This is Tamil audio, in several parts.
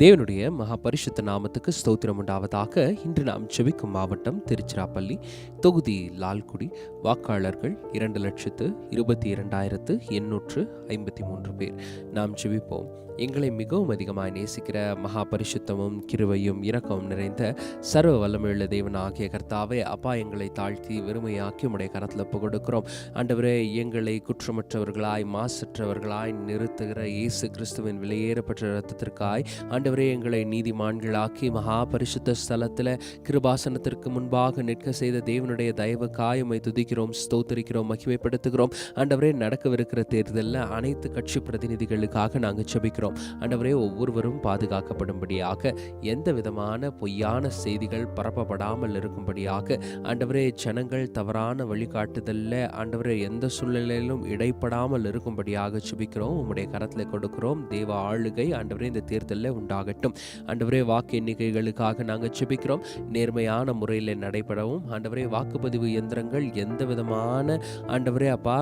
தேவனுடைய மகா பரிசுத்த நாமத்துக்கு ஸ்தோத்திரம் உண்டாவதாக இன்று நாம் செவிக்கும் மாவட்டம் திருச்சிராப்பள்ளி தொகுதி லால்குடி. வாக்காளர்கள் இரண்டு லட்சத்து இருபத்தி இரண்டாயிரத்து எண்ணூற்று ஐம்பத்தி மூன்று பேர். நாம் செவிப்போம் எங்களை மிகவும் அதிகமாக நேசிக்கிற மகா பரிசுத்தமும் கிருவையும் இரக்கமும் நிறைந்த சர்வ வல்லமையுள்ள தேவன் ஆகிய கர்த்தாவே அப்பா எங்களை தாழ்த்தி வெறுமையாக்கி உடைய கரத்தில் ஒப்பு கொடுக்கிறோம் ஆண்டவரே எங்களை குற்றமற்றவர்களாய் மாசற்றவர்களாய் நிறுத்துகிற இயேசு கிறிஸ்துவின் விலையேறப்பட்ட ரத்தத்திற்காய் இரத்தத்திற்காய் ஆண்டவரே எங்களை நீதிமான்களாக்கி மகா பரிசுத்த ஸ்தலத்தில் கிருபாசனத்திற்கு முன்பாக நிற்க செய்த தேவனுடைய தயவு காயமை துதிக்கிறோம் ஸ்தோத்தரிக்கிறோம் மகிமைப்படுத்துகிறோம். ஆண்டவரே நடக்கவிருக்கிற தேர்தலில் அனைத்து கட்சி பிரதிநிதிகளுக்காக நாங்கள் செபிக்கிறோம் ஆண்டவரே ஒவ்வொருவரும் பாதுகாக்கப்படும்படியாக எந்த விதமான பொய்யான செய்திகள் பரப்பப்படாமல் இருக்கும்படியாக ஆண்டவரே ஜனங்கள் தவறான வழிகாட்டுதலில் ஆண்டவரே எந்த சூழ்நிலையிலும் இடைப்படாமல் இருக்கும்படியாக செபிக்கிறோம் உம்முடைய கரத்தில் கொடுக்கிறோம். தேவ ஆளுகை ஆண்டவரே இந்த தேர்தலில் உண்டாகட்டும். ஆண்டவரே வாக்கு எண்ணிக்கைகளுக்காக நாங்கள் செபிக்கிறோம் நேர்மையான முறையில் நடைபெறவும். ஆண்டவரே வாக்குப்பதிவு இயந்திரங்கள் எந்த விதமான ஆண்டவரே அப்பா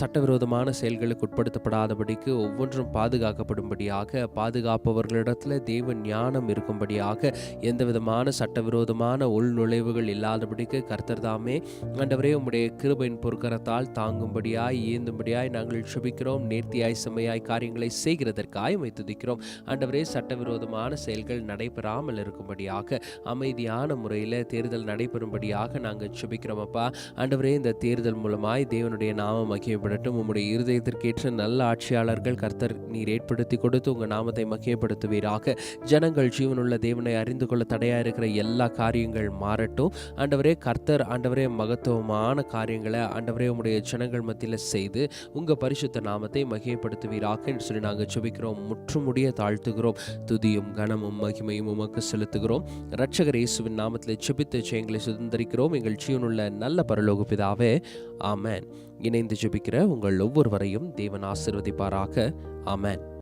சட்டவிரோதமான செயல்களுக்கு உட்படுத்தப்படாதபடிக்கு ஒவ்வொன்றும் பாதுகாக்கப்படும்படியாக பாதுகாப்பவர்களிடத்தில் தெய்வ ஞானம் இருக்கும்படியாக எந்த விதமான சட்டவிரோதமான உள்நுழைவுகள் இல்லாதபடிக்கு கர்த்தர் தாமே ஆண்டவரே உம்முடைய கிருபையின் பொருக்கரத்தால் தாங்கும்படியாய் ஏந்தும்படியாய் நாங்கள் சுபிக்கிறோம் நேர்த்தியாய் செம்மையாய் காரியங்களை செய்கிறதற்காய் வைத்துதிக்கிறோம் துதிக்கிறோம். சட்டவிரோத சட்டவிரோதமான செயல்கள் நடைபெறாமல் இருக்கும்படியாக அமைதியான முறையில் தேர்தல் நடைபெறும்படியாக நாங்கள் சுபிக்கிறோம் அப்பா. ஆண்டவரே இந்த தேர்தல் மூலமாய் தேவனுடைய நாமம் மகிமைப்படட்டும். உம்முடைய இருதயத்திற்கேற்ற நல்ல ஆட்சியாளர்கள் கர்த்தர் நீர் ஏற்படுத்தி கொடுத்து உங்கள் நாமத்தை மகிமைப்படுத்துவீராக. ஜனங்கள் ஜீவனுள்ள தேவனை அறிந்து கொள்ள தடையாக இருக்கிற எல்லா காரியங்கள் மாறட்டும். ஆண்டவரே கர்த்தர் ஆண்டவரே மகத்துவமான காரியங்களை ஆண்டவரே உம்முடைய ஜனங்கள் மத்தியில் செய்து உங்கள் பரிசுத்த நாமத்தை மகிமைப்படுத்துவீராக என்று சொல்லி நாங்கள் சுபிக்கிறோம். முற்றுமுடிய தாழ்த்துகிறோம். துதியும் கனமும் மகிமையும் உமக்கு செலுத்துகிறோம். ரட்சகர் இயேசுவின் நாமத்தில் செபித்த ஜெயங்களை சுதந்திரிக்கிறோம். எங்கள் ஜீவனுள்ள நல்ல பரலோக பிதாவே ஆமேன். இணைந்து ஜெபிக்கிற உங்கள் ஒவ்வொருவரையும் தேவன் ஆசிர்வதிப்பாராக. ஆமேன்.